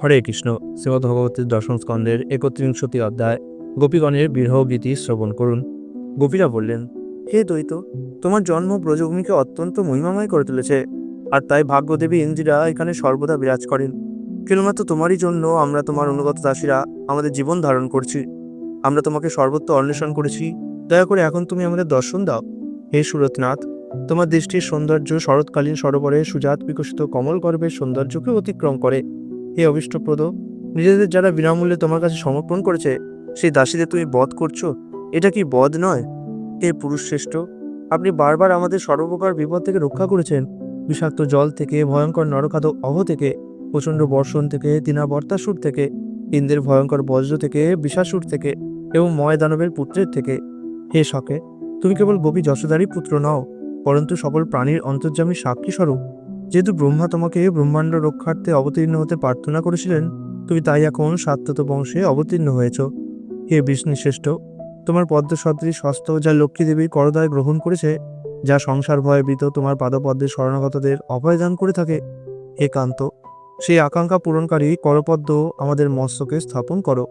হরে কৃষ্ণ, শ্রীমদ ভগবতীর দর্শন স্কন্ধের একত্রিংশতি অধ্যায়। গোপীগণের বিরহ গীতি শ্রবণ করুন। গোপীরা বললেন, হে দ্বৈত, তোমার জন্ম ব্রজভূমিকে অত্যন্ত মহিমাময় করে তুলেছে, আর তাই ভাগ্যদেবী ইন্দিরা এখানে সর্বদা বিরাজ করেন। কেবলমাত্র তোমারই জন্য আমরা তোমার অনুগত দাসীরা আমাদের জীবন ধারণ করছি। আমরা তোমাকে সর্বত্র অন্বেষণ করেছি। দয়া করে এখন তুমি আমাদের দর্শন দাও। হে সুরতনাথ, তোমার দৃষ্টির সৌন্দর্য শরৎকালীন সরোবরে সুজাত বিকশিত কমল গর্ভের সৌন্দর্যকে অতিক্রম করে। হে অভিষ্টপ্রদ, নিজেদের যারা বিনামূল্যে তোমার কাছে সমর্পণ করেছে, সেই দাসীদের তুমি বধ করছ? এটা কি বধ নয়? হে পুরুষ শ্রেষ্ঠ আপনি বারবার আমাদের সর্বপ্রকার বিপদ থেকে রক্ষা করেছেন। বিষাক্ত জল থেকে, ভয়ঙ্কর নরখাদক অহ থেকে, প্রচণ্ড বর্ষণ থেকে তিনা বর্তাসুর থেকে, ইন্দ্রের ভয়ঙ্কর বজ্র থেকে, বিষাসুর থেকে এবং ময় দানবের পুত্রের থেকে। হে শকে তুমি কেবল গোপী যশোদারই পুত্র নও, পরন্তু সকল প্রাণীর অন্তর্যামী সাক্ষী স্বরূপ। যেহেতু ব্রহ্মা তোমাকে ব্রহ্মাণ্ড রক্ষার্থে অবতীর্ণ হতে প্রার্থনা করেছিলেন, তুমি তাই এখন সাত্তত বংশে অবতীর্ণ হয়েছ। হে বিষ্ণু শ্রেষ্ঠ তোমার পদ্ম হস্ত যা লক্ষ্মী দেবীর করদায় গ্রহণ করেছে, যা সংসার ভয়ে ভীত তোমার পাদপদ্মের শরণাগতদের অভয়দান করে থাকে, হে কান্ত, সেই আকাঙ্ক্ষা পূরণকারী করপদ্ম আমাদের মস্তকে স্থাপন করো।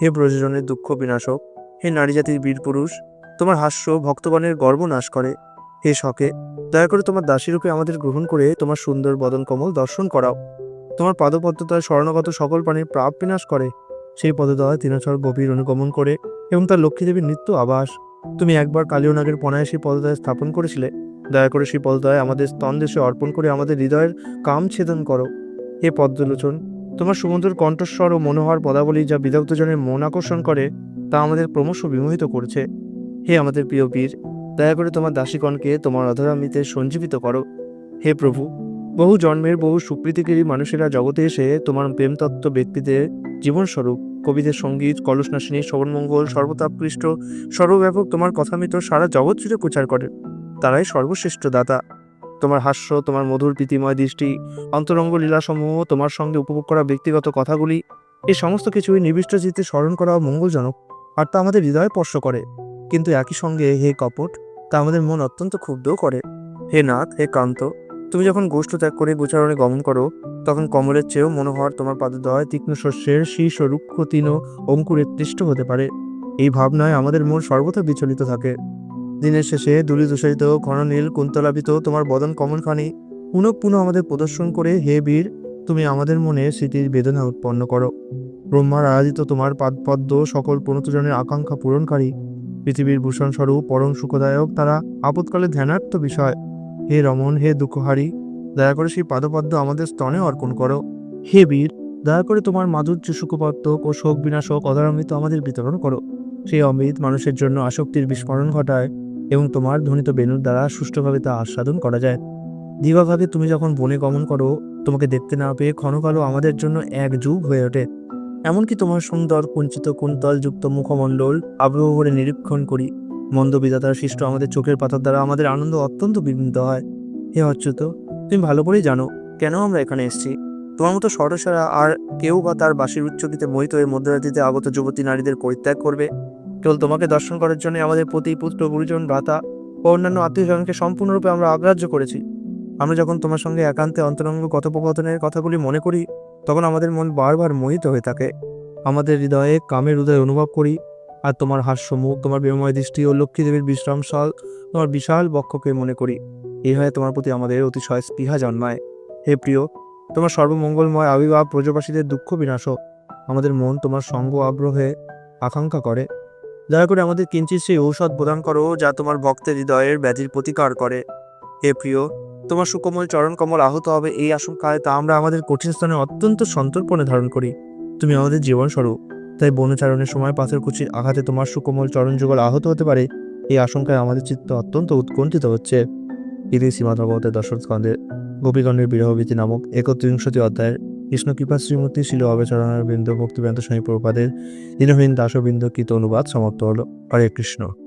হে ব্রজজনের দুঃখ বিনাশক, হে নারী জাতির বীর পুরুষ তোমার হাস্য ভক্তগণের গর্ব নাশ করে। হে শকে দয়া করে তোমার দাসীরূপে আমাদের গ্রহণ করে তোমার সুন্দর বদন কমল দর্শন করাও। তোমার পাদপদ্মতায় স্বর্ণগত সকল প্রাণীর প্রাপ বিনাশ করে। সেই পদদয় তিনচর গভীর অনুগমন করে এবং তার লক্ষ্মীদেবীর নিত্য আবাস। তুমি একবার কালীয়নাগের পনায় সেই পদদয় স্থাপন করেছিলে। দয়া করে সেই পদদয় আমাদের স্তন দেশে অর্পণ করে আমাদের হৃদয়ের কাম ছেদন করো। হে পদ্মলোচন, তোমার সুমধুর কণ্ঠস্বর ও মনোহর পদাবলী যা বিদগ্ধজনের মন আকর্ষণ করে, তা আমাদের ক্রমশ বিমোহিত করছে। হে আমাদের প্রিয় বীর দয়া করে তোমার দাসীগণকে তোমার অধরামিতে সঞ্জীবিত করো। হে প্রভু, বহু জন্মের বহু সুপ্রীতিকারী মানুষেরা জগতে এসে তোমার প্রেমতত্ত্ব ব্যক্তিদের জীবনস্বরূপ, কবিদের সংগীত কলসনাশিনী শ্রবণমঙ্গল সর্বতাপকৃষ্ট, সর্বব্যাপক তোমার কথামিত সারা জগৎ জুড়ে প্রচার করে। তারাই সর্বশ্রেষ্ঠ দাতা। তোমার হাস্য, তোমার মধুর প্রীতিময় দৃষ্টি, অন্তরঙ্গ লীলাসমূহ, তোমার সঙ্গে উপভোগ করা ব্যক্তিগত কথাগুলি এই সমস্ত কিছুই নিবিষ্ট চিত্তে স্মরণ করা মঙ্গলজনক, আর তা আমাদের হৃদয়ে স্পর্শ করে। কিন্তু একই সঙ্গে হে কপট তা আমাদের মন অত্যন্ত ক্ষুব্ধ করে। হে নাথ, হে কান্ত, তুমি যখন গোষ্ঠ ত্যাগ করে গোচারণে গমন করো, তখন কমলের চেয়েও মনোহর তোমার পাদদয় তীক্ষ্ণ শস্যের শীর্ষ রুক্ষ তিন অঙ্কুরের তৃষ্ট হতে পারে। এই ভাবনায় আমাদের মন সর্বদা বিচলিত থাকে। দিনের শেষে দুলি দূষিত ঘননীল কুন্তলাপিত তোমার বদন কমলখানি পুনঃ পুনঃ আমাদের প্রদর্শন করে, হে বীর, তুমি আমাদের মনে স্মৃতির বেদনা উৎপন্ন করো। ব্রহ্মার আরাধিত তোমার পাদপদ্ম সকল প্রণতজনের আকাঙ্ক্ষা পূরণকারী। পৃথিবীর ভূষণ স্বরূপ পরম সুখদায়ক, তারা আপৎকালে ধ্যানার্থ বিষয়। হে রমন হে দুঃখহারী, দয়া করে সেই পাদপদ্ম আমাদের স্তনে অর্পণ করো। হে বীর, দয়া করে তোমার মাধুর্য সুখপত্তক ও শোক বিনাশক অধারামৃত আমাদের বিতরণ করো। সেই অমৃত মানুষের জন্য আসক্তির বিস্মরণ ঘটায় এবং তোমার ধ্বনিত বেণুর দ্বারা সুষ্ঠুভাবে তা আস্বাদন করা যায়। দিবাভাগে তুমি যখন বনে গমন করো, তোমাকে দেখতে না পেয়ে ক্ষণকালও আমাদের জন্য এক যুগ হয়ে ওঠে। এমনকি তোমার সুন্দর, কুঞ্চিত, কুন্তলযুক্ত মুখমণ্ডল আগ্রহ করে নিরীক্ষণ করি। মন্দ বিধাতার সৃষ্ট আমাদের চোখের পাতার দ্বারা আমাদের আনন্দ অত্যন্ত বিঘ্নিত হয়। হে অচ্যুত, তুমি ভালো করেই জানো কেন আমরা এখানে এসেছি। তোমার মতো সরসারা আর কেউ বা তার বাসির উচ্চকিতে মোহিত হয়ে মধ্যরাত্রিতে আগত যুবতী নারীদের পরিত্যাগ করবে? কেবল তোমাকে দর্শন করার জন্য আমাদের প্রতি পুত্র, গুরুজন, ভ্রাতা ও অন্যান্য আত্মীয়জনকে সম্পূর্ণরূপে আমরা অগ্রাহ্য করেছি। আমরা যখন তোমার সঙ্গে একান্তে অন্তরঙ্গ কথোপকথনের কথাগুলি মনে করি তখন আমাদের মন বারবার মোহিত হয়ে থাকে। আমাদের হৃদয়ে কামের হৃদয় অনুভব করি, আর তোমার হাস্যমুখ, তোমার বিময় দৃষ্টি ও লক্ষ্মী দেবীর বিশ্রামশাল তোমার বিশাল বক্ষকে মনে করি। এই হয়ে তোমার প্রতি আমাদের অতিশয় স্পৃহা জন্মায়। হে প্রিয়, তোমার সর্বমঙ্গলময় আবির্ভাব ব্রজবাসীদের দুঃখ বিনাশক আমাদের মন তোমার সঙ্গ আগ্রহে আকাঙ্ক্ষা করে। দয়া করে আমাদের কিঞ্চিত সেই ঔষধ প্রদান করো, যা তোমার ভক্তের হৃদয়ের ব্যাধির প্রতিকার করে। হে প্রিয়, তোমার সুকোমল চরণ কমল আহত হবে এই আশঙ্কায় তা আমরা আমাদের কঠিন স্থানে অত্যন্ত সন্তর্পণে ধারণ করি। তুমি আমাদের জীবন স্বরূপ, তাই বনচারণের সময় পাথর কুচির আঘাতে তোমার সুকোমল চরণ যুগল আহত হতে পারে, এই আশঙ্কায় আমাদের চিত্ত অত্যন্ত উৎকণ্ঠিত হচ্ছে। ইতি শ্রীমদ ভগবতের দর্শন স্কন্ধের গোপীগণের বিরহভীতি নামক একত্রিংশতি অধ্যায়ের কৃষ্ণ কৃপা শ্রীমূর্তি শিল অবেচরণার বৃন্দ ভক্তিবেন্ত স্বামী প্রপাদের দীনহীন দাসবৃন্দ কৃত অনুবাদ সমাপ্ত হল। হরে কৃষ্ণ।